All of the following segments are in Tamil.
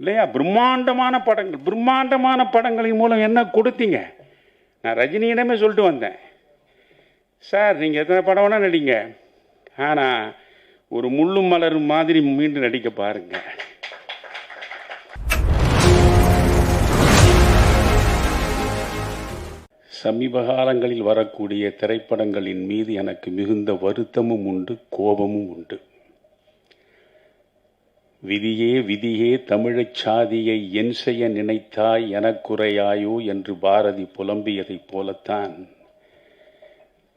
இல்லையா? பிரம்மாண்டமான படங்கள் பிரம்மாண்டமான படங்களின் மூலம் என்ன கொடுத்தீங்க? நான் ரஜினியிடமே சொல்லிட்டு வந்தேன். சார் நீங்கள் எத்தனை படம் வேணால் நடிங்க. ஆனால் ஒரு முள்ளும் மலரும் மாதிரி மீண்டும் நடிக்க பாருங்க. சமீப காலங்களில் வரக்கூடிய திரைப்படங்களின் மீது எனக்கு மிகுந்த வருத்தமும் உண்டு கோபமும் உண்டு. விதியே விதியே தமிழச் சாதியை என் செய்ய நினைத்தாய் எனக்குறையாயோ என்று பாரதி புலம்பியதைப் போலத்தான்.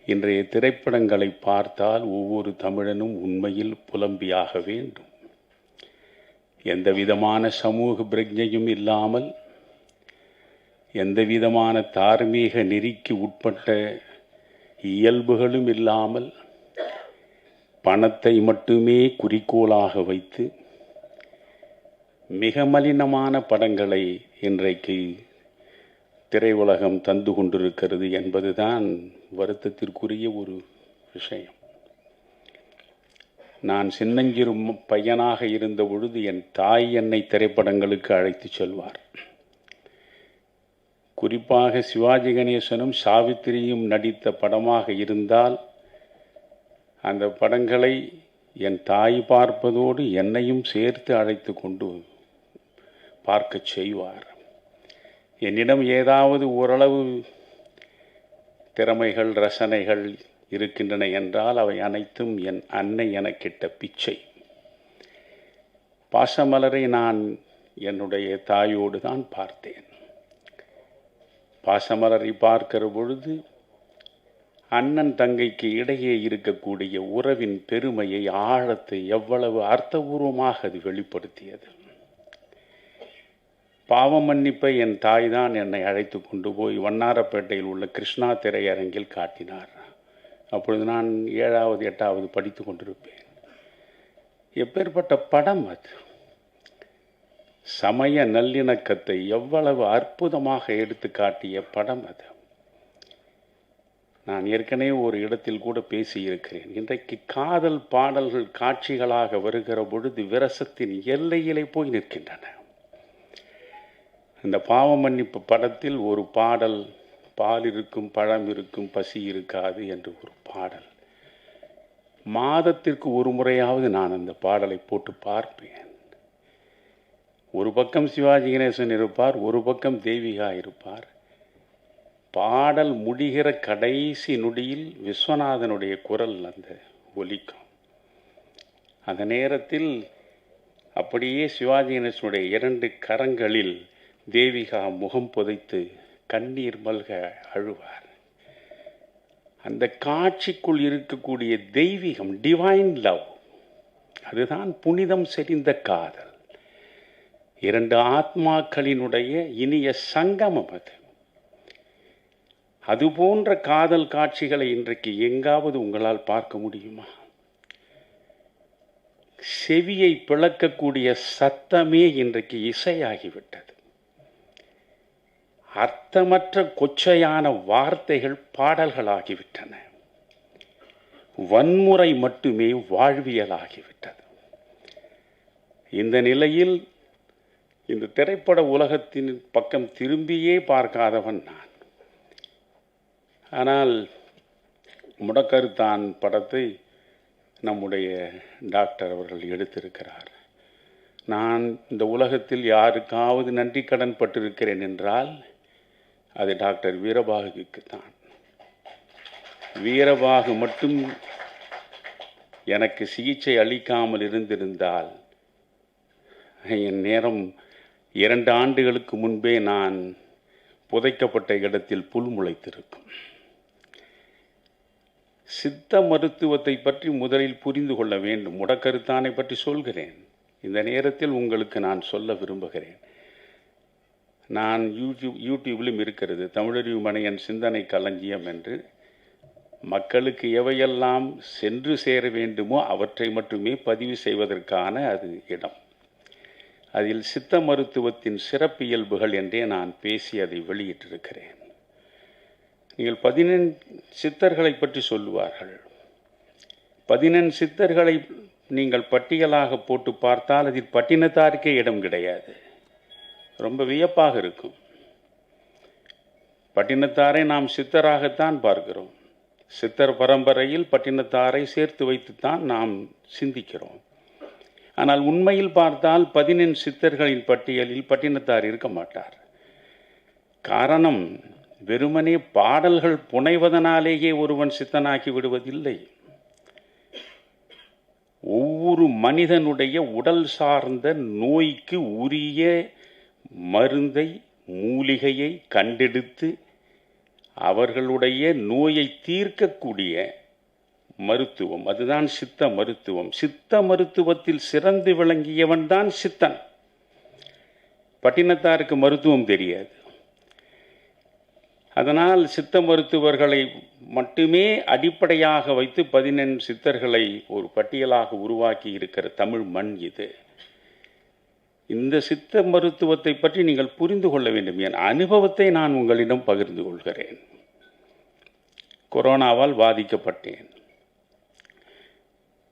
இன்றைய திரைப்படங்களை பார்த்தால் ஒவ்வொரு தமிழனும் உண்மையில் புலம்பியாக வேண்டும். எந்த விதமான சமூக பிரஜையும் இல்லாமல் எந்த விதமான தார்மீக நெறிக்கு உட்பட்ட இயல்புகளும் இல்லாமல் பணத்தை மட்டுமே குறிக்கோளாக வைத்து மிக மலினமான படங்களை இன்றைக்கு திரையுலகம் தந்து கொண்டிருக்கிறது என்பதுதான் வருத்தத்திற்குரிய ஒரு விஷயம். நான் சின்னஞ்சிறு பையனாக இருந்த பொழுது என் தாய் என்னை திரைப்படங்களுக்கு அழைத்து செல்வார். குறிப்பாக சிவாஜி கணேசனும் சாவித்திரியும் நடித்த படமாக இருந்தால் அந்த படங்களை என் தாய் பார்ப்பதோடு என்னையும் சேர்த்து அழைத்து கொண்டு பார்க்கச் செய்வார். என்னிடம் ஏதாவது ஓரளவு திறமைகள் ரசனைகள் இருக்கின்றன என்றால் அவை அனைத்தும் என் அன்னை எனக்கிட்ட பிச்சை. பாசமலரை நான் என்னுடைய தாயோடு தான் பார்த்தேன். பாசமலரை பார்க்கிற பொழுது அண்ணன் தங்கைக்கு இடையே இருக்கக்கூடிய உறவின் பெருமையை ஆழத்தை எவ்வளவு அர்த்தபூர்வமாக அது வெளிப்படுத்தியது. பாவ மன்னிப்பை என் தாய் தான் என்னை அழைத்து கொண்டு போய் வண்ணாரப்பேட்டையில் உள்ள கிருஷ்ணா திரையரங்கில் காட்டினார். அப்பொழுது நான் ஏழாவது எட்டாவது படித்து கொண்டிருப்பேன். எப்பேற்பட்ட படம் அது? சமய நல்லிணக்கத்தை எவ்வளவு அற்புதமாக எடுத்து காட்டிய படம் அது? நான் ஏற்கனவே ஒரு இடத்தில் கூட பேசியிருக்கிறேன். இன்றைக்கு காதல் பாடல்கள் காட்சிகளாக வருகிற பொழுது விரசத்தின் எல்லையிலே போய் நிற்கின்றன. இந்த பாவ மன்னிப்பு படத்தில் ஒரு பாடல் பால் இருக்கும் பழம் இருக்கும் பசி இருக்காது என்று ஒரு பாடல். மாதத்திற்கு ஒரு முறையாவது நான் அந்த பாடலை போட்டு பார்ப்பேன். ஒரு பக்கம் சிவாஜி கணேசன் இருப்பார் ஒரு பக்கம் தேவிகா இருப்பார். பாடல் முடிகிற கடைசி நொடியில் விஸ்வநாதனுடைய குரல் அந்த ஒலிக்கும். அந்த நேரத்தில் அப்படியே சிவாஜி கணேசனுடைய இரண்டு கரங்களில் தேவிகா முகம் புதைத்து கண்ணீர் மல்க அழுவார். அந்த காட்சிக்குள் இருக்கக்கூடிய தெய்வீகம் டிவைன் லவ் அதுதான் புனிதம் செறிந்த காதல். இரண்டு ஆத்மாக்களினுடைய இனிய சங்கமம் அது. அது போன்ற காதல் காட்சிகளை இன்றைக்கு எங்காவது உங்களால் பார்க்க முடியுமா? செவியை பிளக்கக்கூடிய சத்தமே இன்றைக்கு இசையாகிவிட்டது. அர்த்தமற்ற கொச்சையான வார்த்தைகள் பாடல்களாகிவிட்டன. வன்முறை மட்டுமே வாழ்வியலாகிவிட்டது. இந்த நிலையில் இந்த திரைப்பட உலகத்தின் பக்கம் திரும்பியே பார்க்காதவன் நான். ஆனால் முடக்கருத்தான் படத்தை நம்முடைய டாக்டர் அவர்கள் எடுத்திருக்கிறார். நான் இந்த உலகத்தில் யாருக்காவது நன்றி கடன் பட்டிருக்கிறேன் என்றால் அது டாக்டர் வீரபாகுக்கு தான். வீரபாகு மட்டும் எனக்கு சிகிச்சை அளிக்காமல் இருந்திருந்தால் என் நேரம் இரண்டு ஆண்டுகளுக்கு முன்பே நான் புதைக்கப்பட்ட இடத்தில் புல் முளைத்திருக்கும். சித்த மருத்துவத்தை பற்றி முதலில் புரிந்து கொள்ள வேண்டும். முடக்கருத்தானை பற்றி சொல்கிறேன். இந்த நேரத்தில் உங்களுக்கு நான் சொல்ல விரும்புகிறேன். நான் யூடியூப் யூடியூபிலும் இருக்கிறது. தமிழறிவு சிந்தனை களஞ்சியம் என்று. மக்களுக்கு எவையெல்லாம் சென்று சேர வேண்டுமோ அவற்றை மட்டுமே பதிவு செய்வதற்கான அது இடம். அதில் சித்த மருத்துவத்தின் சிறப்பியல்புகள் என்றே நான் பேசி அதை வெளியிட்டிருக்கிறேன். நீங்கள் பதினெண் சித்தர்களை பற்றி சொல்லுவார்கள். பதினெண் சித்தர்களை நீங்கள் பட்டியலாக போட்டு பார்த்தால் அதில் பட்டினத்தாருக்கே இடம் கிடையாது. ரொம்ப வியப்பாக இருக்கும். பட்டினத்தாரை நாம் சித்தராகத்தான் பார்க்கிறோம். சித்தர் பரம்பரையில் பட்டினத்தாரை சேர்த்து வைத்துத்தான் நாம் சிந்திக்கிறோம். ஆனால் உண்மையில் பார்த்தால் பதினெண் சித்தர்களின் பட்டியலில் பட்டினத்தார் இருக்க மாட்டார். காரணம் வெறுமனே பாடல்கள் புனைவதனாலேயே ஒருவன் சித்தனாக்கி விடுவதில்லை. ஒவ்வொரு மனிதனுடைய உடல் சார்ந்த நோய்க்கு உரிய மருந்தை மூலிகையை கண்டெடுத்து அவர்களுடைய நோயை தீர்க்கக்கூடிய மருத்துவம். அதுதான் சித்த மருத்துவம். சித்த மருத்துவத்தில் சிறந்து விளங்கியவன் தான் சித்தன். பட்டினத்தாருக்கு மருத்துவம் தெரியாது. அதனால் சித்த மருத்துவர்களை மட்டுமே அடிப்படையாக வைத்து பதினெண் சித்தர்களை ஒரு பட்டியலாக உருவாக்கி இருக்கிற தமிழ் மண் இது. இந்த சித்த மருத்துவத்தை பற்றி நீங்கள் புரிந்து கொள்ள வேண்டும். என் அனுபவத்தை நான் உங்களிடம் பகிர்ந்து கொள்கிறேன். கொரோனாவால் பாதிக்கப்பட்டேன்.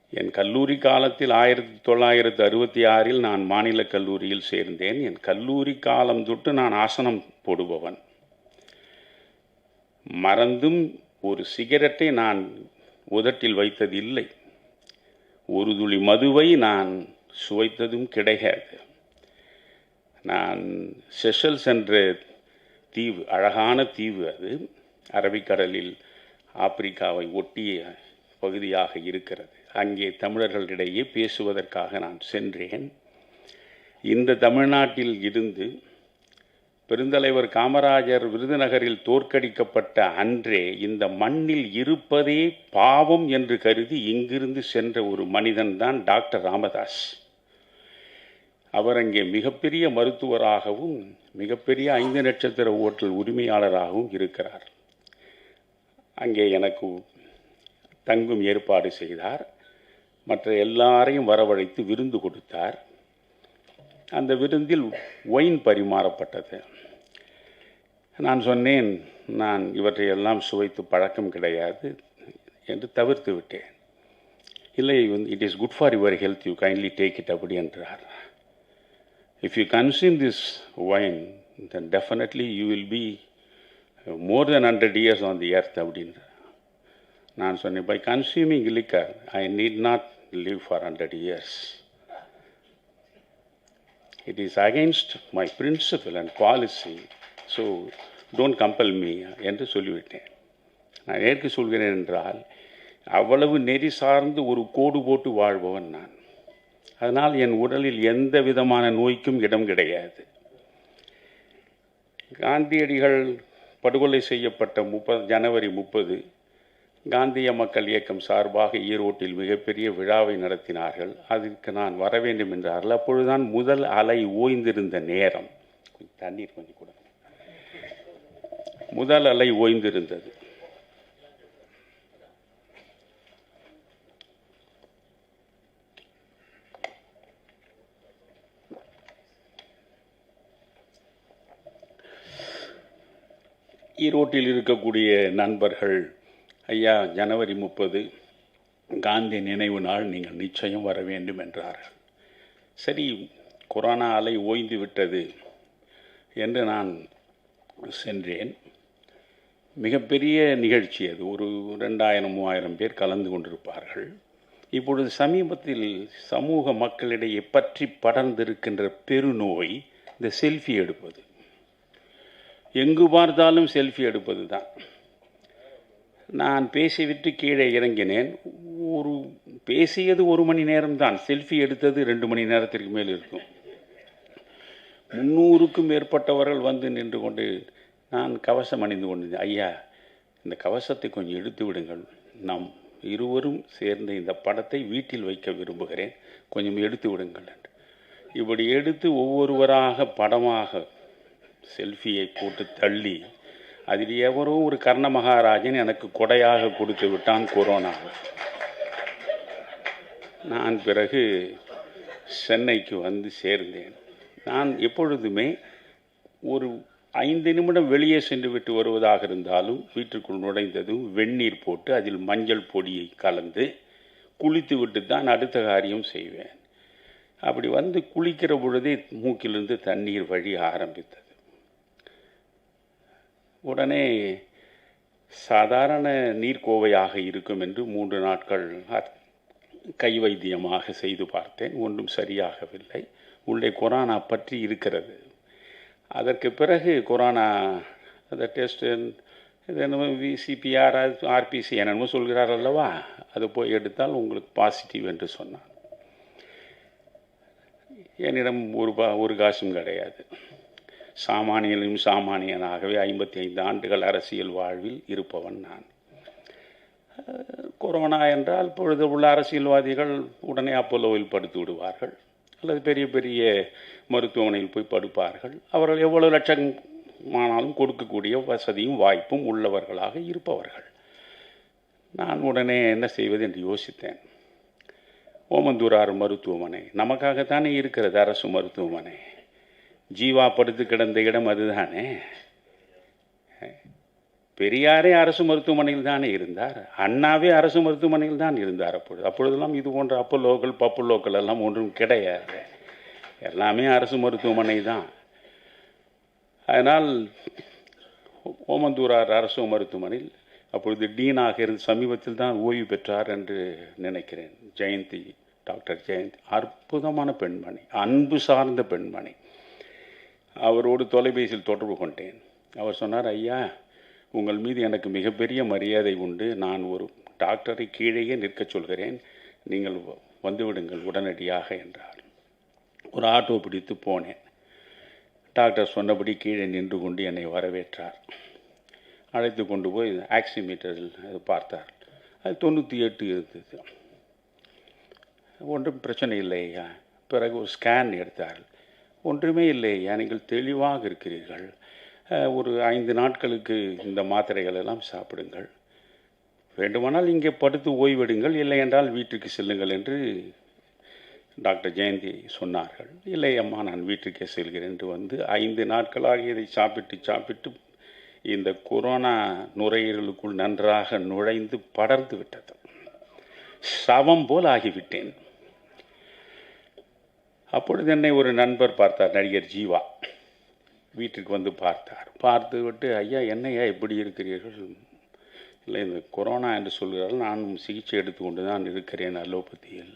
என் கல்லூரி காலத்தில் ஆயிரத்தி தொள்ளாயிரத்து அறுபத்தி ஆறில் நான் மாநில கல்லூரியில் சேர்ந்தேன். என் கல்லூரி காலம் தொட்டு நான் ஆசனம் போடுபவன். மறந்தும் ஒரு சிகரெட்டை நான் உதட்டில் வைத்ததில்லை. ஒரு துளி மதுவை நான் சுவைத்ததும் கிடையாது. நான் செஷல்ஸ் என்ற தீவு அழகான தீவு அது. அரபிக்கடலில் ஆப்பிரிக்காவை ஒட்டிய பகுதியாக இருக்கிறது. அங்கே தமிழர்களிடையே பேசுவதற்காக நான் சென்றேன். இந்த தமிழ்நாட்டில் இருந்து பெருந்தலைவர் காமராஜர் விருதுநகரில் தோற்கடிக்கப்பட்ட அன்றே இந்த மண்ணில் இருப்பதே பாவம் என்று கருதி இங்கிருந்து சென்ற ஒரு மனிதன்தான் டாக்டர் ராமதாஸ். அவர் அங்கே மிகப்பெரிய மருத்துவராகவும் மிகப்பெரிய ஐந்து நட்சத்திர ஓட்டல் உரிமையாளராகவும் இருக்கிறார். அங்கே எனக்கு தங்கும் ஏற்பாடு செய்தார். மற்ற எல்லாரையும் வரவழைத்து விருந்து கொடுத்தார். அந்த விருந்தில் ஒயின் பரிமாறப்பட்டது. நான் சொன்னேன் நான் இவற்றையெல்லாம் சுவைத்து பழக்கம் கிடையாது என்று தவிர்த்து விட்டேன். இல்லை it is good for your health you kindly take it அப்படி என்றார். If you consume this wine, then definitely you will be uh, more than 100 years on the earth அப்படின்ற. நான் சொன்னேன் by consuming liquor I need live for 100 years. It is against my principle and policy, so don't compel me uh, என்று சொல்லிவிட்டேன். நான் ஏற்க சொல்கிறேன் என்றால் அவ்வளவு நெறி சார்ந்து ஒரு கோடு போட்டு வாழ்பவன் நான். அதனால் என் உடலில் எந்த விதமான நோய்க்கும் இடம் கிடையாது. காந்தியடிகள் படுகொலை செய்யப்பட்ட முப்பது ஜனவரி முப்பது காந்திய மக்கள் இயக்கம் சார்பாக ஈரோட்டில் மிகப்பெரிய விழாவை நடத்தினார்கள். அதற்கு நான் வர வேண்டும் என்றார்கள் அப்பொழுதுதான் முதல் அலை ஓய்ந்திருந்த நேரம். தண்ணீர் கொஞ்சம் கூட முதல் அலை ஓய்ந்திருந்தது. ஈரோட்டில் இருக்கக்கூடிய நண்பர்கள் ஐயா ஜனவரி முப்பது காந்தி நினைவு நாள் நீங்கள் நிச்சயம் வர வேண்டும் என்றார்கள். சரி கொரோனா அலை ஓய்ந்து விட்டது என்று நான் சென்றேன். மிகப்பெரிய நிகழ்ச்சி அது. ஒரு ரெண்டாயிரம் மூவாயிரம் பேர் கலந்து கொண்டிருப்பார்கள். இப்பொழுது சமீபத்தில் சமூக மக்களிடையே பற்றி படர்ந்திருக்கின்ற பெருநோய் இந்த செல்ஃபி எடுப்பது. எங்கு பார்த்தாலும் செல்ஃபி எடுப்பது தான் நான் பேசிவிட்டு கீழே இறங்கினேன். ஒரு பேசியது ஒரு மணி நேரம்தான். செல்ஃபி எடுத்தது ரெண்டு மணி நேரத்திற்கு மேல் இருக்கும். முன்னூறுக்கும் மேற்பட்டவர்கள் வந்து நின்று கொண்டு நான் கவசம் அணிந்து கொண்டிருந்தேன். ஐயா இந்த கவசத்தை கொஞ்சம் எடுத்து விடுங்கள். நாம் இருவரும் சேர்ந்து இந்த படத்தை வீட்டில் வைக்க விரும்புகிறேன். கொஞ்சம் எடுத்து விடுங்கள் என்று. இப்படி எடுத்து ஒவ்வொருவராக படமாக செல்ஃபியை போட்டு தள்ளி அதில் எவரோ ஒரு கர்ண மகாராஜன் எனக்கு கொடையாக கொடுத்து விட்டான் கொரோனா. நான் பிறகு சென்னைக்கு வந்து சேர்ந்தேன். நான் எப்பொழுதுமே ஒரு ஐந்து நிமிடம் வெளியே சென்று விட்டு வருவதாக இருந்தாலும் வீட்டுக்குள் நுழைந்ததும் வெந்நீர் போட்டு அதில் மஞ்சள் பொடியை கலந்து குளித்து விட்டு தான் அடுத்த காரியம் செய்வேன். அப்படி வந்து குளிக்கிற பொழுதே மூக்கிலிருந்து தண்ணீர் வழி ஆரம்பித்தது. உடனே சாதாரண நீர்க்கோவையாக இருக்கும் என்று மூன்று நாட்கள் கை வைத்தியமாக செய்து பார்த்தேன். ஒன்றும் சரியாகவில்லை. உள்ளே கொரோனா பற்றி இருக்கிறது. அதற்கு பிறகு கொரோனா அந்த டெஸ்ட் இது என்னமோ விசிபிஆர் ஆர்பிசி என்னமோ சொல்கிறார் அல்லவா? அது போய் எடுத்தால் உங்களுக்கு பாசிட்டிவ் என்று சொன்னான். என்னிடம் ஒரு பா ஒரு காசும் கிடையாது. சாமானியனும் சாமானியனாகவே ஐம்பத்தி ஐந்து ஆண்டுகள் அரசியல் வாழ்வில் இருப்பவன் நான். கொரோனா என்றால் இப்பொழுது உள்ள அரசியல்வாதிகள் உடனே அப்போலோவில் படுத்து விடுவார்கள். அல்லது பெரிய பெரிய மருத்துவமனையில் போய் படுப்பார்கள். அவர்கள் எவ்வளவு லட்சமானாலும் கொடுக்கக்கூடிய வசதியும் வாய்ப்பும் உள்ளவர்களாக இருப்பவர்கள். நான் உடனே என்ன செய்வது என்று யோசித்தேன். ஓமந்தூரார் மருத்துவமனை. நமக்காகத்தானே இருக்கிறது அரசு மருத்துவமனை. ஜீவா படுத்து கிடந்த இடம் அதுதானே? பெரியாரே அரசு மருத்துவமனையில் தானே இருந்தார்? அண்ணாவே அரசு மருத்துவமனையில் தான் இருந்தார் அப்பொழுது. அப்பொழுதெல்லாம் இது போன்ற அப்பல்லோக்கள் பப்புல்லோக்கள் எல்லாம் ஒன்றும் கிடையாது. எல்லாமே அரசு மருத்துவமனை தான். அதனால் ஓமந்தூரார் அரசு மருத்துவமனையில் அப்பொழுது டீனாக இருந்து சமீபத்தில் தான் ஓய்வு பெற்றார் என்று நினைக்கிறேன். ஜெயந்தி டாக்டர் ஜெயந்தி அற்புதமான பெண்மணி அன்பு சார்ந்த பெண்மணி. அவரோடு தொலைபேசியில் தொடர்பு கொண்டேன். அவர் சொன்னார் ஐயா உங்கள் மீது எனக்கு மிகப்பெரிய மரியாதை உண்டு. நான் ஒரு டாக்டரை கீழேயே நிற்கச் சொல்கிறேன். நீங்கள் வ- வந்துவிடுங்கள் உடனடியாக என்றார். ஒரு ஆட்டோ பிடித்து போனேன். டாக்டர் சொன்னபடி கீழே நின்று கொண்டு என்னை வரவேற்றார். அழைத்து கொண்டு போய் ஆக்சிமீட்டரில் அது பார்த்தார். அது தொண்ணூற்றி எட்டு இருந்தது. ஒன்றும் பிரச்சனை இல்லை ஐயா. பிறகு ஒரு ஸ்கேன் எடுத்தார் ஒன்றுமே இல்லை. நீங்கள் தெளிவாக இருக்கிறீர்கள். ஒரு ஐந்து நாட்களுக்கு இந்த மாத்திரைகள் எல்லாம் சாப்பிடுங்கள். வேண்டுமானால் இங்கே படுத்து ஓய்வெடுங்கள். இல்லை என்றால் வீட்டுக்கு செல்லுங்கள் என்று டாக்டர் ஜெயந்தி சொன்னார்கள். இல்லை அம்மா நான் வீட்டுக்கே செல்கிறேன் என்று வந்து ஐந்து நாட்களாக இதை சாப்பிட்டு சாப்பிட்டு இந்த கொரோனா நுரையீரலுக்குள் நன்றாக நுழைந்து படர்ந்து விட்டது. சவம் போல் ஆகிவிட்டேன். அப்பொழுது என்னை ஒரு நண்பர் பார்த்தார் நடிகர் ஜீவா. வீட்டுக்கு வந்து பார்த்தார். பார்த்து விட்டு ஐயா என்னையா இப்படி இருக்கிறீர்கள்? இல்லை இந்த கொரோனா என்று சொல்கிறார்கள். நானும் சிகிச்சை எடுத்துக்கொண்டு தான் இருக்கிறேன் அலோபதியில்.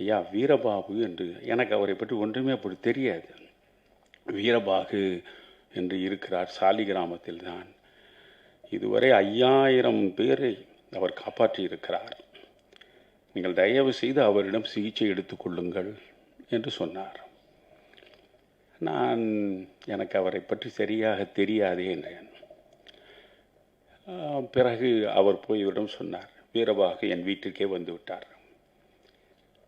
ஐயா வீரபாபு என்று. எனக்கு அவரை பற்றி ஒன்றுமே அப்படி தெரியாது. வீரபாகு என்று இருக்கிறார் சாலி கிராமத்தில் தான். இதுவரை ஐயாயிரம் பேரை அவர் காப்பாற்றி இருக்கிறார் நீங்கள் தயவு செய்து அவரிடம் சிகிச்சை எடுத்துக்கொள்ளுங்கள் என்று சொன்னார். நான் எனக்கு அவரை பற்றி சரியாக தெரியாதே என்றேன். பிறகு அவர் போய் இவரிடம் சொன்னார் வீரபாகு என் வீட்டுக்கே வந்து விட்டார்.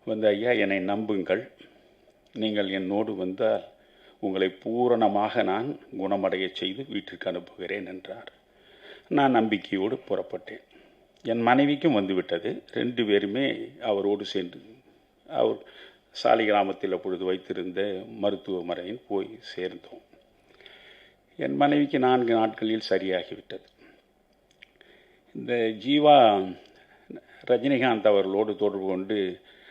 வந்து ஐயா என்னை நம்புங்கள். நீங்கள் என்னோடு வந்தால் உங்களை பூரணமாக நான் குணமடைய செய்து வீட்டிற்கு அனுப்புகிறேன் என்றார். நான் நம்பிக்கையோடு புறப்பட்டேன். என் மனைவிக்கும் வந்துவிட்டது ரெண்டு பேருமே அவரோடு சேர்ந்து அவர் சாலி கிராமத்தில் அப்பொழுது வைத்திருந்த மருத்துவமனையில் போய் சேர்ந்தோம். என் மனைவிக்கு நான்கு நாட்களில் சரியாகிவிட்டது. இந்த ஜீவா ரஜினிகாந்த் அவர்களோடு தொடர்பு கொண்டு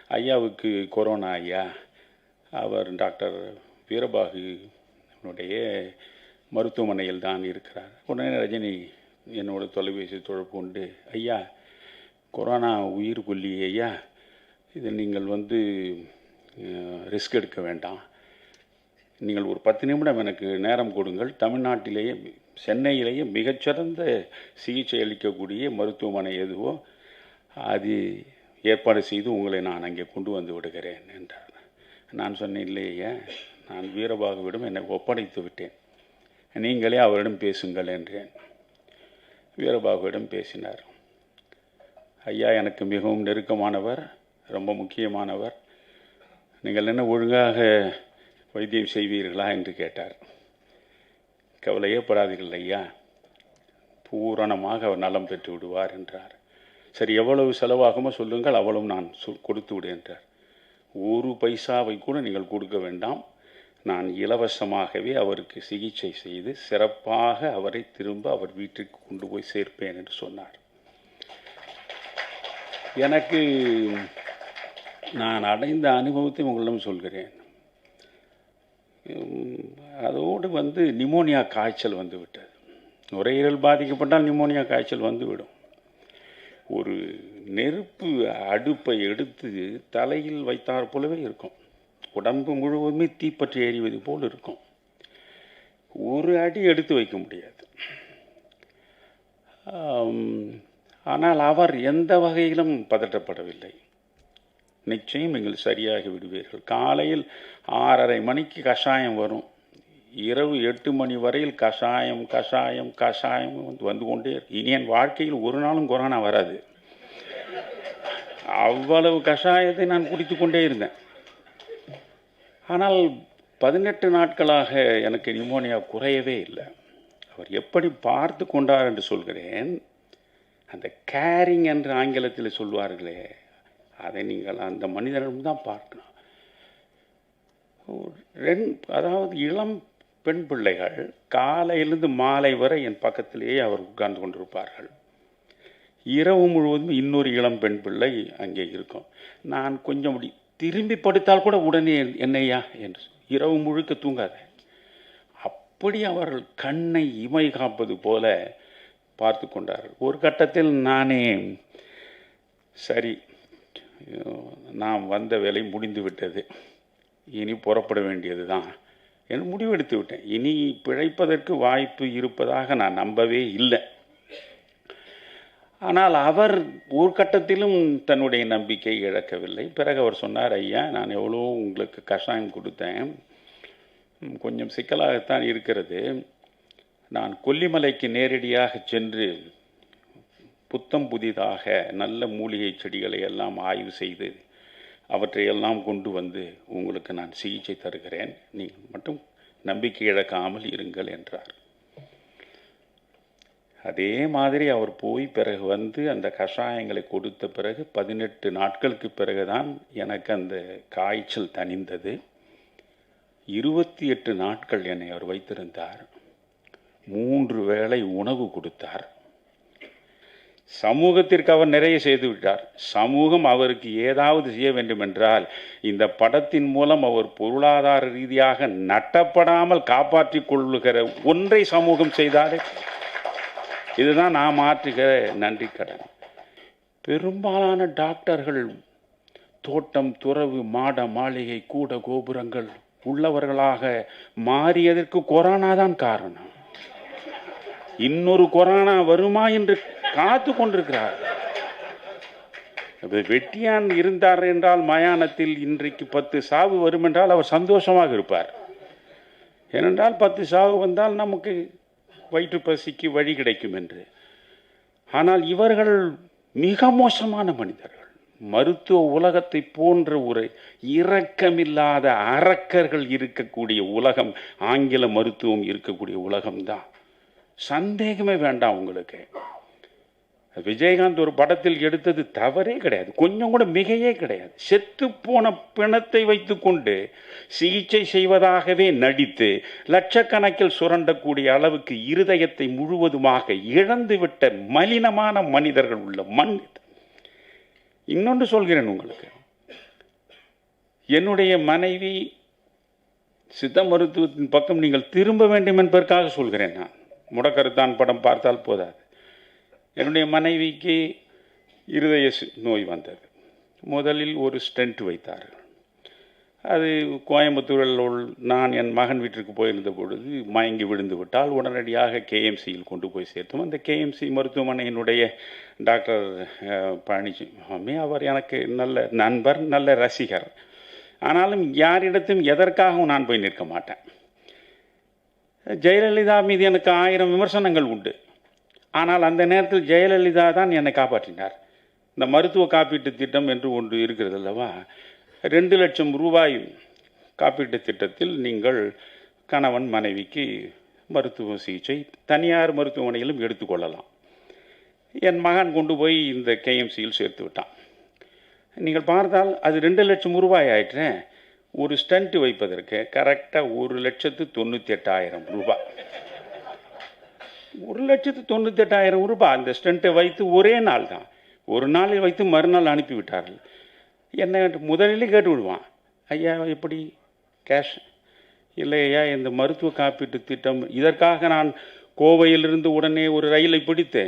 ஐயாவுக்கு கொரோனா ஐயா அவர் டாக்டர் வீரபாகு என்னுடைய மருத்துவமனையில் தான் இருக்கிறார். உடனே ரஜினி என்னோட தொலைபேசி தொடர்பு கொண்டு ஐயா கொரோனா உயிர் கொல்லி ஐயா இது நீங்கள் வந்து ரிஸ்க் எடுக்க வேண்டாம். நீங்கள் ஒரு பத்து நிமிடம் எனக்கு நேரம் கொடுங்கள். தமிழ்நாட்டிலேயே சென்னையிலேயே மிகச்சிறந்த சிகிச்சை அளிக்கக்கூடிய மருத்துவமனை எதுவோ அது ஏற்பாடு செய்து உங்களை நான் அங்கே கொண்டு வந்து விடுகிறேன் என்றார். நான் சொன்னேன் இல்லையே நான் வீரபாகுவிடம் என்னை ஒப்படைத்து விட்டேன். நீங்களே அவரிடம் பேசுங்கள் என்றேன். வீரபாகுவிடம் பேசினார். ஐயா எனக்கு மிகவும் நெருக்கமானவர் ரொம்ப முக்கியமானவர். நீங்கள் என்ன ஒழுங்காக வைத்தியம் செய்வீர்களா என்று கேட்டார். கவலையே படாதீர்கள் ஐயா. பூரணமாக அவர் நலம் பெற்று விடுவார் என்றார். சரி எவ்வளவு செலவாகுமோ சொல்லுங்கள் அவ்வளவு நான் சொல் கொடுத்து விடு என்றார். ஒரு பைசாவை கூட நீங்கள் கொடுக்க வேண்டாம். நான் இலவசமாகவே அவருக்கு சிகிச்சை செய்து சிறப்பாக அவரை திரும்ப அவர் வீட்டிற்கு கொண்டு போய் சேர்ப்பேன் என்று சொன்னார். எனக்கு நான் அடைந்த அனுபவத்தை உங்களிடம் சொல்கிறேன். அதோடு வந்து நிமோனியா காய்ச்சல் வந்து விட்டது நுரையீரல் பாதிக்கப்பட்டால் நிமோனியா காய்ச்சல் வந்துவிடும். ஒரு நெருப்பு அடுப்பை எடுத்து தலையில் வைத்தாற் போலவே இருக்கும். உடம்பு முழுவதுமே தீப்பற்றி எறிவது போல் இருக்கும். ஒரு அடி எடுத்து வைக்க முடியாது. ஆனால் அவர் எந்த வகையிலும் பதட்டப்படவில்லை. நிச்சயம் நீங்கள் சரியாகி விடுவீர்கள். காலையில் ஆறரை மணிக்கு கஷாயம் வரும். இரவு எட்டு மணி வரையில் கஷாயம் கஷாயம் கஷாயம் வந்து வந்து கொண்டே இனி என் வாழ்க்கையில் ஒரு நாளும் கொரோனா வராது. அவ்வளவு கஷாயத்தை நான் குடித்து கொண்டே இருந்தேன். ஆனால் பதினெட்டு நாட்களாக எனக்கு நிமோனியா குறையவே இல்லை. அவர் எப்படி பார்த்து கொண்டார் என்று சொல்கிறேன். அந்த கேரிங் என்று ஆங்கிலத்தில் சொல்வார்களே அதை நீங்கள் அந்த மனிதனும் தான் பார்க்கணும். ஒரு ரெண் அதாவது இளம் பெண் பிள்ளைகள் காலையிலிருந்து மாலை வரை என் பக்கத்திலேயே அவர் உட்கார்ந்து கொண்டிருப்பார்கள். இரவு முழுவதும் இன்னொரு இளம் பெண் பிள்ளை அங்கே இருக்கும். நான் கொஞ்சம் அப்படி திரும்பி படுத்தால் கூட உடனே என்னையா என்று இரவு முழுக்க தூங்காத. அப்படி அவர்கள் கண்ணை இமை காப்பது போல பார்த்து கொண்டார்கள். ஒரு கட்டத்தில் நானே சரி நாம் வந்த வேலை முடிந்து விட்டது. இனி புறப்பட வேண்டியது தான் என்று முடிவெடுத்து விட்டேன். இனி பிழைப்பதற்கு வாய்ப்பு இருப்பதாக நான் நம்பவே இல்லை. ஆனால் அவர் ஒரு கட்டத்திலும் தன்னுடைய நம்பிக்கை இழக்கவில்லை. பிறகு அவர் சொன்னார் ஐயா நான் எவ்வளோ உங்களுக்கு கஷாயம் கொடுத்தேன். கொஞ்சம் சிக்கலாகத்தான் இருக்கிறது. நான் கொல்லிமலைக்கு நேரடியாக சென்று புத்தம் புதிதாக நல்ல மூலிகை செடிகளை எல்லாம் ஆய்வு செய்து அவற்றையெல்லாம் கொண்டு வந்து உங்களுக்கு நான் சிகிச்சை தருகிறேன். நீங்கள் மட்டும் நம்பிக்கை இழக்காமல் இருங்கள் என்றார். அதே மாதிரி அவர் போய் பிறகு வந்து அந்த கஷாயங்களை கொடுத்த பிறகு பதினெட்டு நாட்களுக்கு பிறகுதான் எனக்கு அந்த காய்ச்சல் தணிந்தது. இருபத்தி எட்டு நாட்கள் என்னை அவர் வைத்திருந்தார். மூன்று வேளை உணவு கொடுத்தார். சமூகத்திற்கு அவர் நிறைய செய்து விட்டார். சமூகம் அவருக்கு ஏதாவது செய்ய வேண்டுமென்றால் இந்த படத்தின் மூலம் அவர் பொருளாதார ரீதியாக நட்டப்படாமல் காப்பாற்றிக் கொள்ளுகிற ஒன்றை சமூகம் செய்தாலே இதுதான் நான் மாற்றுகிற நன்றி கடன். பெரும்பாலான டாக்டர்கள் தோட்டம் துறவு மாட மாளிகை கூட கோபுரங்கள் உள்ளவர்களாக மாறியதற்கு கொரோனா தான் காரணம். இன்னொரு கொரோனா வருமா என்று காத்து கொண்டிருக்கிறார். வெட்டியான் இருந்தார் என்றால் மயானத்தில் இன்றைக்கு பத்து சாவு வரும் என்றால் அவர் சந்தோஷமாக இருப்பார். ஏனென்றால் பத்து சாவு வந்தால் நமக்கு வயிற்று பசிக்கு வழி கிடைக்கும் என்று. ஆனால் இவர்கள் மிக மோசமான மனிதர்கள். மருத்துவ உலகத்தை போன்ற ஒரு இரக்கமில்லாத அரக்கர்கள் இருக்கக்கூடிய உலகம் ஆங்கில மருத்துவம் இருக்கக்கூடிய உலகம்தான். சந்தேகமே வேண்டாம் உங்களுக்கு. விஜயகாந்த் ஒரு படத்தில் எடுத்தது தவறே கிடையாது. கொஞ்சம் கூட மிகையே கிடையாது. செத்து போன பிணத்தை வைத்துக்கொண்டு சிகிச்சை செய்வதாகவே நடித்து லட்சக்கணக்கில் சுரண்டக்கூடிய அளவுக்கு இருதயத்தை முழுவதுமாக இழந்துவிட்ட மலினமான மனிதர்கள் உள்ள மண் இன்னொன்று சொல்கிறேன் உங்களுக்கு. என்னுடைய மனைவி சித்த மருத்துவத்தின் பக்கம் நீங்கள் திரும்ப வேண்டும் என்பதற்காக சொல்கிறேன் நான். முடக்கருத்தான் படம் பார்த்தால் போதாது. என்னுடைய மனைவிக்கு இருதய நோய் வந்தது. முதலில் ஒரு ஸ்டென்ட் வைத்தார்கள். அது கோயம்புத்தூரில் உள் நான் என் மகன் வீட்டிற்கு போயிருந்த பொழுது மயங்கி விழுந்து விட்டால் உடனடியாக கேஎம்சியில் கொண்டு போய் சேர்த்தோம். அந்த கேஎம்சி மருத்துவமனையினுடைய டாக்டர் பழனிசாமி அவர் எனக்கு நல்ல நண்பர் நல்ல ரசிகர். ஆனாலும் யாரிடத்தும் எதற்காகவும் நான் போய் நிற்க மாட்டேன். ஜெயலலிதா மீது எனக்கு ஆயிரம் விமர்சனங்கள் உண்டு. ஆனால் அந்த நேரத்தில் ஜெயலலிதா தான் என்னை காப்பாற்றினார். இந்த மருத்துவ காப்பீட்டு திட்டம் என்று ஒன்று இருக்கிறது அல்லவா? ரெண்டு லட்சம் ரூபாய் காப்பீட்டு திட்டத்தில் நீங்கள் கணவன் மனைவிக்கு மருத்துவ சிகிச்சை தனியார் மருத்துவமனையிலும் எடுத்துக்கொள்ளலாம் என் மகன் கொண்டு போய் இந்த கேஎம்சியில் சேர்த்து விட்டான். நீங்கள் பார்த்தால் அது ரெண்டு லட்சம் ரூபாய் ஆயிற்றேன் ஒரு ஸ்டண்ட் வைப்பதற்கு கரெக்டாக ஒரு லட்சத்து தொண்ணூற்றி எட்டாயிரம் ரூபாய் ஒரு லட்சத்து தொண்ணூற்றி எட்டாயிரம் ரூபாய் அந்த ஸ்டண்ட்டை வைத்து ஒரே நாள் தான். ஒரு நாளில் வைத்து மறுநாள் அனுப்பிவிட்டார்கள் என்ன முதலிலே கேட்டு விடுவான். ஐயா எப்படி? கேஷ்? இல்லை ஐயா இந்த மருத்துவ காப்பீட்டு திட்டம். இதற்காக நான் கோவையிலிருந்து உடனே ஒரு ரயிலை பிடித்து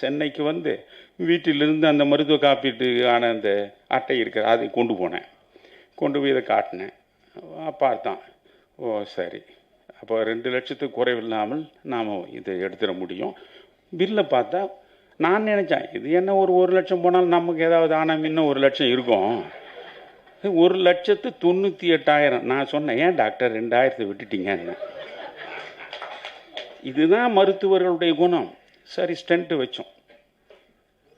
சென்னைக்கு வந்து வீட்டிலிருந்து அந்த மருத்துவ காப்பீட்டு ஆன அந்த அட்டை இருக்கிற அதை கொண்டு போனேன். கொண்டு போய் இதை காட்டினேன். பார்த்தான். ஓ சரி. அப்போ ரெண்டு லட்சத்துக்கு குறைவில்லாமல் நாம் இதை எடுத்துட முடியும். பில்லை பார்த்தா நான் நினச்சேன் இது என்ன ஒரு ஒரு லட்சம் போனாலும் நமக்கு ஏதாவது ஆனால் இன்னும் ஒரு லட்சம் இருக்கும். ஒரு லட்சத்து தொண்ணூற்றி எட்டாயிரம். நான் சொன்னேன் ஏன் டாக்டர் ரெண்டாயிரத்தை விட்டுட்டீங்கன்னு? இதுதான் மருத்துவர்களுடைய குணம். சரி ஸ்டென்ட்டு வச்சோம்.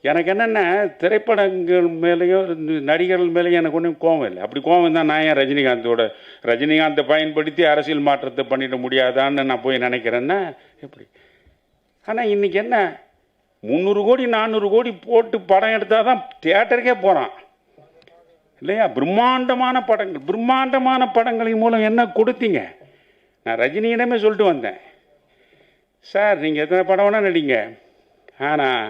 எனக்கு என்னென்ன திரைப்படங்கள் மேலேயும் இந்த நடிகர்கள் மேலேயும் எனக்கு ஒன்றும் கோவம் இல்லை. அப்படி கோவம் தான் நான் ஏன் ரஜினிகாந்தோட ரஜினிகாந்தை பயன்படுத்தி அரசியல் மாற்றத்தை பண்ணிட முடியாதான்னு நான் போய் நினைக்கிறேன்னா எப்படி? ஆனால் இன்றைக்கி என்ன? முந்நூறு கோடி நானூறு கோடி போட்டு படம் எடுத்தால் தான் தியேட்டருக்கே போகிறான் இல்லையா? பிரம்மாண்டமான படங்கள் பிரம்மாண்டமான படங்களின் மூலம் என்ன கொடுத்தீங்க? நான் ரஜினியிடமே சொல்லிட்டு வந்தேன். சார் நீங்கள் எத்தனை படம் வேணால் நடிங்க. ஆனால்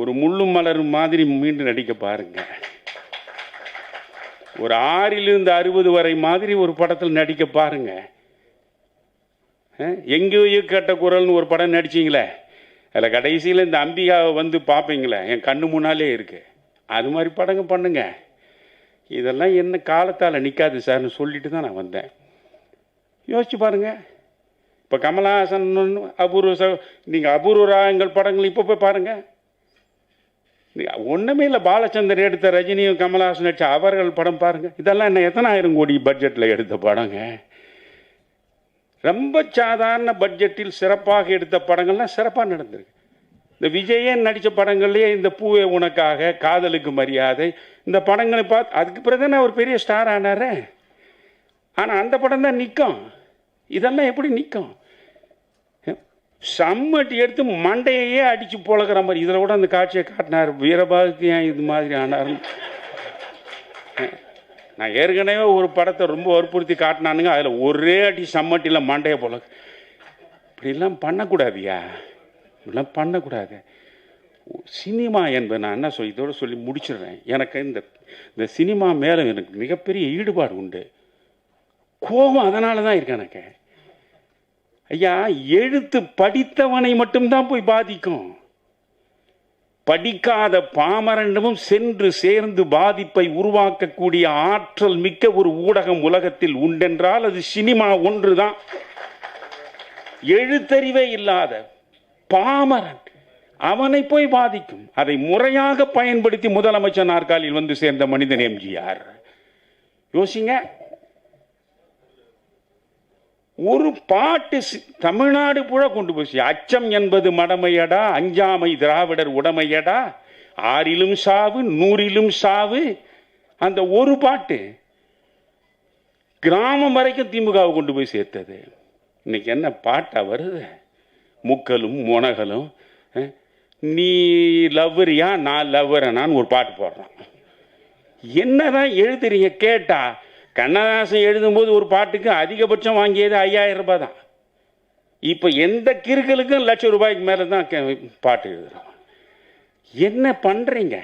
ஒரு முள்ளும் மலரும் மாதிரி மீண்டும் நடிக்க பாருங்க. ஒரு ஆறிலிருந்து அறுபது வரை மாதிரி ஒரு படத்தில் நடிக்க பாருங்க. எங்கேயோ கேட்ட குரல்னு ஒரு படம் நடிச்சிங்களே. அதில் கடைசியில் இந்த அம்பிகாவை வந்து பார்ப்பீங்களே என் கண்ணு முன்னாலே இருக்கு. அது மாதிரி படங்க பண்ணுங்க. இதெல்லாம் என்ன காலத்தால் நிற்காது சார்னு சொல்லிட்டு தான் நான் வந்தேன். யோசிச்சு பாருங்க. இப்போ கமலஹாசன் அபூர்வ ச நீங்கள் அபூர்வ ராகங்கள் படங்கள் இப்போ போய் பாருங்கள் ஒன்றுமே இல்லை பாலச்சந்தர் எடுத்த ரஜினியும் கமலஹாசன் நடிச்ச அவர்கள் படம் பாருங்கள் இதெல்லாம் என்ன எத்தனை ஆயிரம் கோடி பட்ஜெட்டில் எடுத்த படங்க? ரொம்ப சாதாரண பட்ஜெட்டில் சிறப்பாக எடுத்த படங்கள்லாம் சிறப்பாக நடந்திருக்கு. இந்த விஜயன் நடித்த படங்கள்லேயே இந்த பூவே உனக்காக காதலுக்கு மரியாதை இந்த படங்களை பார்த்து அதுக்கு பிறகு தானே அவர் பெரிய ஸ்டார் ஆனார். ஆனால் அந்த படம் தான் நிற்கும் இதெல்லாம் எப்படி நிற்கும் சம்மட்டி எடுத்து மண்டையே அடித்து பொழக்கிற மாதிரி. இதில் கூட அந்த காட்சியை காட்டினார். வீரபாகுக்கு ஏன் இது மாதிரி ஆனார். நான் ஏற்கனவே ஒரு படத்தை ரொம்ப வற்புறுத்தி காட்டினானுங்க. அதில் ஒரே அடி சம்மட்டியில் மண்டையை போல இப்படிலாம் பண்ணக்கூடாதியா? இப்படிலாம் பண்ணக்கூடாது. சினிமா என்பது நான் என்ன சொல்லி இதோட சொல்லி முடிச்சிடுறேன். எனக்கு இந்த இந்த சினிமா மேலே எனக்கு மிகப்பெரிய ஈடுபாடு உண்டு. கோபம் அதனால தான் இருக்கு எனக்கு. ஐயா எழுத்து படித்தவனை மட்டும்தான் போய் பாதிக்கும். படிக்காத பாமரனிடமும் சென்று சேர்ந்து பாதிப்பை உருவாக்கக்கூடிய ஆற்றல் மிக்க ஒரு ஊடகம் உலகத்தில் உண்டென்றால் அது சினிமா ஒன்றுதான். எழுத்தறிவே இல்லாத பாமரன் அவனை போய் பாதிக்கும். அதை முறையாக பயன்படுத்தி முதலமைச்சர் நாற்காலியில் வந்து சேர்ந்த மனிதன் எம்ஜிஆர். யோசிங்க ஒரு பாட்டு சி- தமிழ்நாடு பூரா கொண்டு போச்சு அச்சம் என்பது மடமையடா அஞ்சாமை திராவிடர் உடமையடா ஆறிலும் சாவு நூறிலும் சாவு அந்த ஒரு பாட்டு கிராமம் வரைக்கும் திமுகவை கொண்டு போய் சேர்த்தது. இன்னைக்கு என்ன பாட்டா வருது? முக்களும் முனகலும் நீ லவ்வரியா நான் லவ்வரனான்னு ஒரு பாட்டு போடுறான். என்னதான் எழுதுறீங்க கேட்டா கண்ணதாசன் எழுதும்போது ஒரு பாட்டுக்கு அதிகபட்சம் வாங்கியது ஐயாயிரம் ரூபாய் தான். இப்போ எந்த கிறுக்கலுக்கும் லட்சம் ரூபாய்க்கு மேலே தான் கே- பாட்டு எழுதுகிறோம் என்ன பண்ணுறீங்க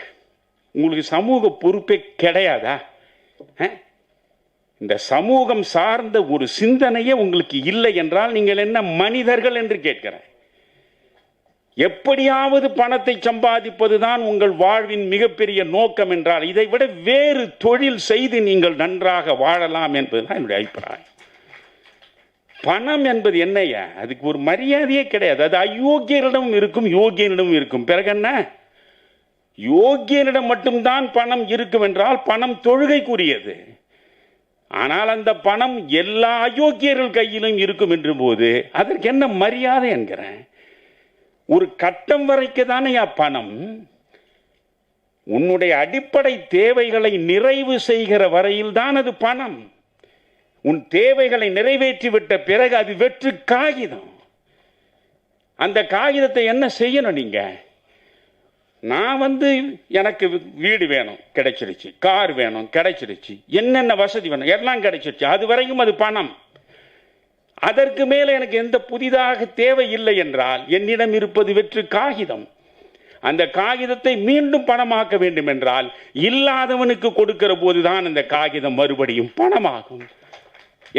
உங்களுக்கு சமூக பொறுப்பே கிடையாதா? இந்த சமூகம் சார்ந்த ஒரு சிந்தனையே உங்களுக்கு இல்லை என்றால் நீங்கள் என்ன மனிதர்கள் என்று கேட்கிறேன். எப்படியாவது பணத்தை சம்பாதிப்பதுதான் உங்கள் வாழ்வின் மிகப்பெரிய நோக்கம் என்றால் இதை விட வேறு தொழில் செய்து நீங்கள் நன்றாக வாழலாம் என்பதுதான் என்னுடைய அபிப்பிராயம். பணம் என்பது என்னையா அதுக்கு ஒரு மரியாதையே கிடையாது. அது அயோக்கியரிடம் இருக்கும் யோகியனிடம் இருக்கும். பிறகு என்ன? யோகியனிடம் மட்டும்தான் பணம் இருக்கும் என்றால் பணம் தொழுகைக்குரியது. ஆனால் அந்த பணம் எல்லா அயோக்கியர்கள் கையிலும் இருக்கும் என்று போது அதற்கு என்ன மரியாதை என்கிறேன்? ஒரு கட்டம் வரைக்கு தானேயா பணம்? உன்னுடைய அடிப்படை தேவைகளை நிறைவு செய்கிற வரையில் தான் அது பணம். உன் தேவைகளை நிறைவேற்றிவிட்ட பிறகு அது வெற்று காகிதம். அந்த காகிதத்தை என்ன செய்யணும் நீங்க? நான் வந்து எனக்கு வீடு வேணும் கிடைச்சிருச்சு. கார் வேணும் கிடைச்சிருச்சு. என்னென்ன வசதி வேணும்? எல்லாம் கிடைச்சிருச்சு. அது வரைக்கும் அது பணம். அதற்கு மேலே எனக்கு எந்த புதிதாக தேவை இல்லை என்றால் என்னிடம் இருப்பது வெற்று காகிதம். அந்த காகிதத்தை மீண்டும் பணமாக்க வேண்டும் என்றால் இல்லாதவனுக்கு கொடுக்கிற போதுதான் அந்த காகிதம் மறுபடியும் பணமாகும்.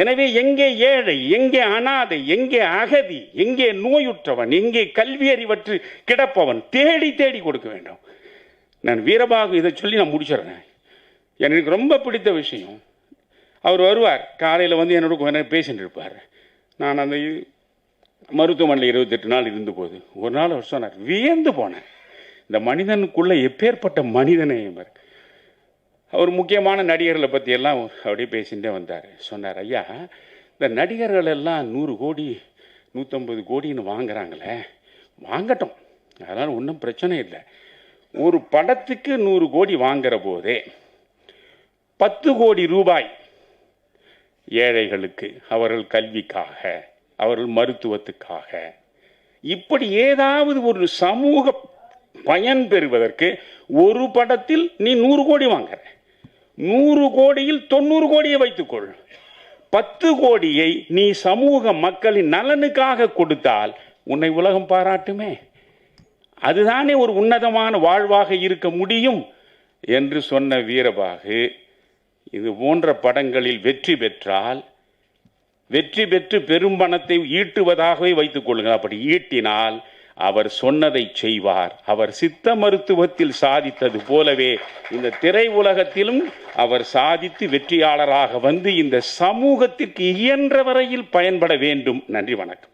எனவே எங்கே ஏழை எங்கே அனாதை எங்கே அகதி எங்கே நோயுற்றவன் எங்கே கல்வி அறிவற்று கிடப்பவன் தேடி தேடி கொடுக்க வேண்டும். நான் வீரபாகு இதை சொல்லி நான் முடிச்சிடுறேன். எனக்கு ரொம்ப பிடித்த விஷயம். அவர் வருவார். காலையில் வந்து என்னோட கொஞ்ச நேரம் பேசிட்டு இருப்பார். நான் அந்த மருத்துவமனையில் இருபத்தெட்டு நாள் இருந்தபோது ஒரு நாள் அவர் சொன்னார் வியந்து போனேன். இந்த மனிதனுக்குள்ள எப்பேற்பட்ட மனிதனே இவர் அவர் முக்கியமான நடிகர்களை பற்றி எல்லாம் அப்படியே பேசிகிட்டே வந்தார். சொன்னார் ஐயா இந்த நடிகர்கள் எல்லாம் நூறு கோடி நூற்றம்பது கோடின்னு வாங்குறாங்களே. வாங்கட்டும். அதனால் ஒன்றும் பிரச்சனை இல்லை. ஒரு படத்துக்கு நூறு கோடி வாங்குற போதே பத்து கோடி ரூபாய் ஏழைகளுக்கு அவர்கள் கல்விக்காக அவர்கள் மருத்துவத்துக்காக. இப்படி ஏதாவது ஒரு சமூக பயன் பெறுவதற்கு ஒரு படத்தில் நீ நூறு கோடி வாங்குற. நூறு கோடியில் தொண்ணூறு கோடியை வைத்துக்கொள். பத்து கோடியை நீ சமூக மக்களின் நலனுக்காக கொடுத்தால் உன்னை உலகம் பாராட்டுமே. அதுதானே ஒரு உன்னதமான வாழ்வாக இருக்க முடியும் என்று சொன்ன வீரபாகு இது போன்ற படங்களில் வெற்றி பெற்றால் வெற்றி பெற்று பெரும் பணத்தை ஈட்டுவதாகவே வைத்துக் கொள்ளுங்கள். அப்படி ஈட்டினால் அவர் சொன்னதை செய்வார். அவர் சித்த மருத்துவத்தில் சாதித்தது போலவே இந்த திரை உலகத்திலும் அவர் சாதித்து வெற்றியாளராக வந்து இந்த சமூகத்திற்கு இயன்ற வரையில் பயன்பட வேண்டும். நன்றி வணக்கம்.